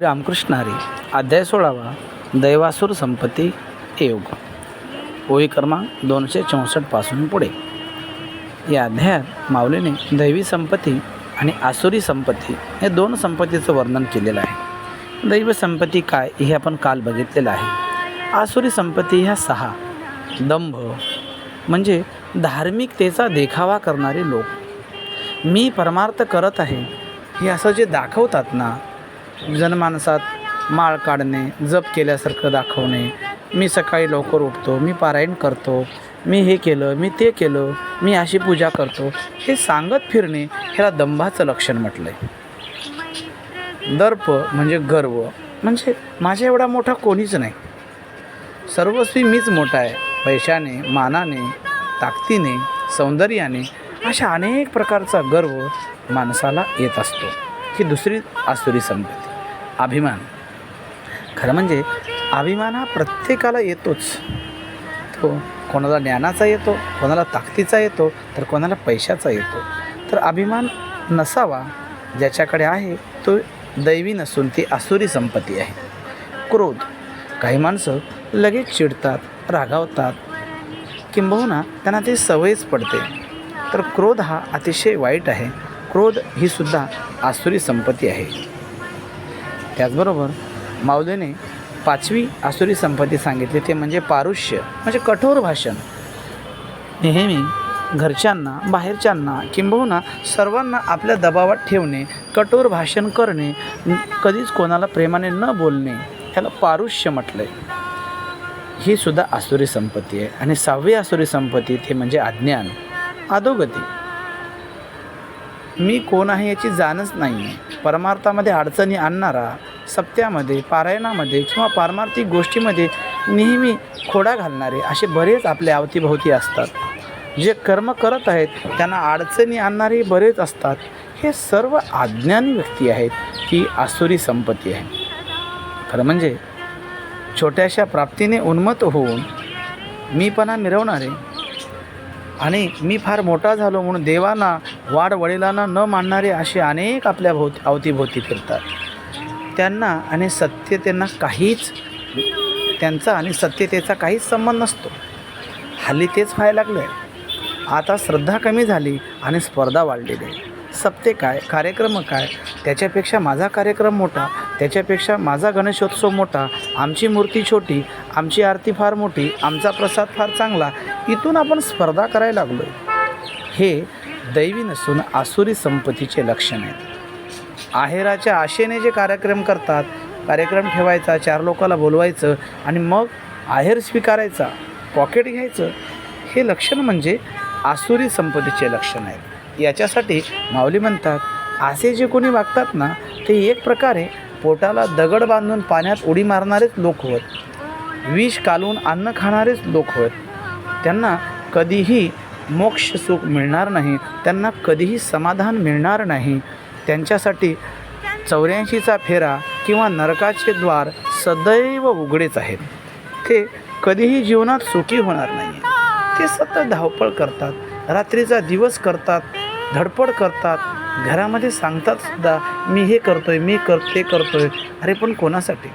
रामकृष्ण हरी अध्याय सोळावा दैवासूर संपत्ती योग. ओळी क्रमांक दोनशे चौसष्टपासून पुढे. या अध्यायात माऊलीने दैवी संपत्ती आणि आसुरी संपत्ती हे दोन संपत्तीचं वर्णन केलेलं आहे. दैव संपत्ती काय हे आपण काल बघितलेलं आहे. आसुरी संपत्ती ह्या सहा. दंभ म्हणजे धार्मिकतेचा देखावा करणारे लोक. मी परमार्थ करत आहे हे असं जे दाखवतात ना जनमानसात माळ काढणे जप केल्यासारखं दाखवणे. मी सकाळी लवकर उठतो मी पारायण करतो मी हे केलं मी ते केलं मी अशी पूजा करतो. हे सांगत फिरणे ह्याला दंभाचं लक्षण म्हटलं आहे दर्प म्हणजे गर्व. म्हणजे माझ्या एवढा मोठा कोणीच नाही. सर्वस्वी मीच मोठा आहे. पैशाने मानाने ताकदीने सौंदर्याने अशा अनेक प्रकारचा गर्व माणसाला येत असतो. ही दुसरी आसुरी संपत्ती अभिमान. खरं म्हणजे अभिमान हा प्रत्येकाला येतोच. तो कोणाला ज्ञानाचा येतो कोणाला ताकदीचा येतो तर कोणाला पैशाचा येतो. तर अभिमान नसावा ज्याच्याकडे आहे तो दैवी नसून ती असुरी संपत्ती आहे. क्रोध. काही माणसं लगेच चिडतात रागावतात किंबहुना त्यांना ती सवयच पडते. तर क्रोध हा अतिशय वाईट आहे. क्रोध ही सुद्धा आसुरी संपत्ती आहे. त्याचबरोबर माऊलीने पाचवी आसुरी संपत्ती सांगितली. ते म्हणजे पारुष्य म्हणजे कठोर भाषण. नेहमी घरच्यांना बाहेरच्यांना किंबहुना सर्वांना आपल्या दबावात ठेवणे कठोर भाषण करणे कधीच कोणाला प्रेमाने न बोलणे ह्याला पारुष्य म्हटलं आहे ही सुद्धा आसुरी संपत्ती आहे. आणि सहावी आसुरी संपत्ती ते म्हणजे अज्ञान अधोगती. मी कोण आहे याची जाणच नाही आहे परमार्थामध्ये अडचणी आणणारा सत्यामध्ये पारायणामध्ये किंवा पारमार्थिक गोष्टीमध्ये नेहमी खोडा घालणारे असे बरेच आपल्या अवतीभोवती असतात. जे कर्म करत आहेत त्यांना अडचणी आणणारे बरेच असतात. हे सर्व अज्ञानी व्यक्ती आहेत ही आसुरी संपत्ती आहे. खरं म्हणजे छोट्याशा प्राप्तीने उन्मत होऊन मीपणा मिरवणारे आणि मी फार मोठा झालो म्हणून देवांना वाढ वडिलांना न मानणारे असे अनेक आपल्या भोवती अवतीभोवती फिरतात. त्यांना आणि सत्यतेना काहीच त्यांचा आणि सत्यतेचा काहीच संबंध नसतो. हल्ली तेच व्हायला लागलं आहे आता श्रद्धा कमी झाली आणि स्पर्धा वाढलेली आहे. सत्य काय कार्यक्रम काय? त्याच्यापेक्षा माझा कार्यक्रम मोठा त्याच्यापेक्षा माझा गणेशोत्सव मोठा आमची मूर्ती छोटी आमची आरती फार मोठी आमचा प्रसाद फार चांगला इथून आपण स्पर्धा करायला लागलो हे दैवी नसून आसुरी संपत्तीचे लक्षण आहेत. आहेराच्या आशेने जे कार्यक्रम करतात कार्यक्रम ठेवायचा चार लोकाला बोलवायचं आणि मग आहेर स्वीकारायचा पॉकेट घ्यायचं हे लक्षण म्हणजे आसुरी संपत्तीचे लक्षण आहेत. याच्यासाठी माऊली म्हणतात असे जे कोणी वागतात ना ते एक प्रकारे पोटाला दगड बांधून पाण्यात उडी मारणारेच लोक होत. विष कालून अन्न खाणारेच लोक होत. त्यांना कधीही मोक्ष सुख मिळणार नाही त्यांना कधीही समाधान मिळणार नाही. त्यांच्यासाठी चौऱ्याऐंशीचा फेरा किंवा नरकाचे द्वार सदैव उघडेच आहेत. ते कधीही जीवनात सुखी होणार नाही. ते सतत धावपळ करतात रात्रीचा दिवस करतात धडपड करतात. घरामध्ये सांगतात सुद्धा मी हे करतोय मी कर ते करतोय. अरे पण कोणासाठी?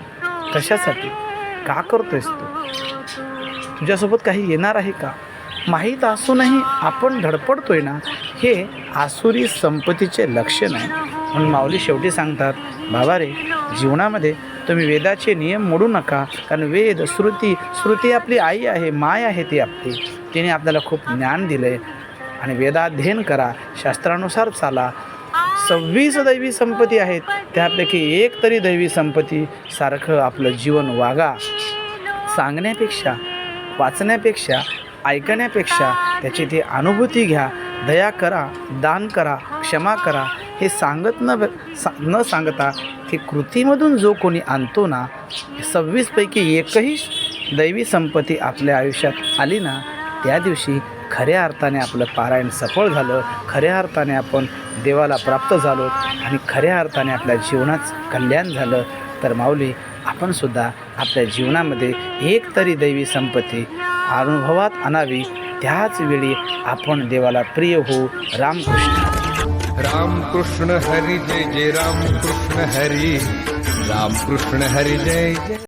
कशासाठी? का करतोयस तू? तुझ्यासोबत काही येणार आहे का? माहीत असूनही आपण धडपडतोय ना हे आसुरी संपत्तीचे लक्षण आहे म्हणून माऊली शेवटी सांगतात बाबा रे जीवनामध्ये तुम्ही वेदाचे नियम मोडू नका कारण वेद श्रुती श्रुती आपली आई आहे माय आहे ती आपली. तिने आपल्याला खूप ज्ञान दिलं आहे आणि वेदाध्ययन करा शास्त्रानुसार चाला. सव्वीस दैवी संपत्ती आहेत त्यापैकी एक तरी दैवी संपत्ती सारखं आपलं जीवन वागा. सांगण्यापेक्षा वाचण्यापेक्षा ऐकण्यापेक्षा त्याची ती अनुभूती घ्या. दया करा दान करा क्षमा करा. हे सांगत न सा न सांगता ती कृतीमधून जो कोणी आणतो ना सव्वीसपैकी एकही दैवी संपत्ती आपल्या आयुष्यात आली ना त्या दिवशी खऱ्या अर्थाने आपलं पारायण सफळ झालं खऱ्या अर्थाने आपण देवाला प्राप्त झालो आणि खऱ्या अर्थाने आपल्या जीवनात कल्याण झालं. तर माऊली आपणसुद्धा आपल्या जीवनामध्ये एक तरी दैवी संपत्ती अनुभवात आणावी. त्याच वेळी आपण देवाला प्रिय होऊ. रामकृष्ण. राम कृष्ण हरी जय जय राम कृष्ण हरी. रामकृष्ण हरी जय जय.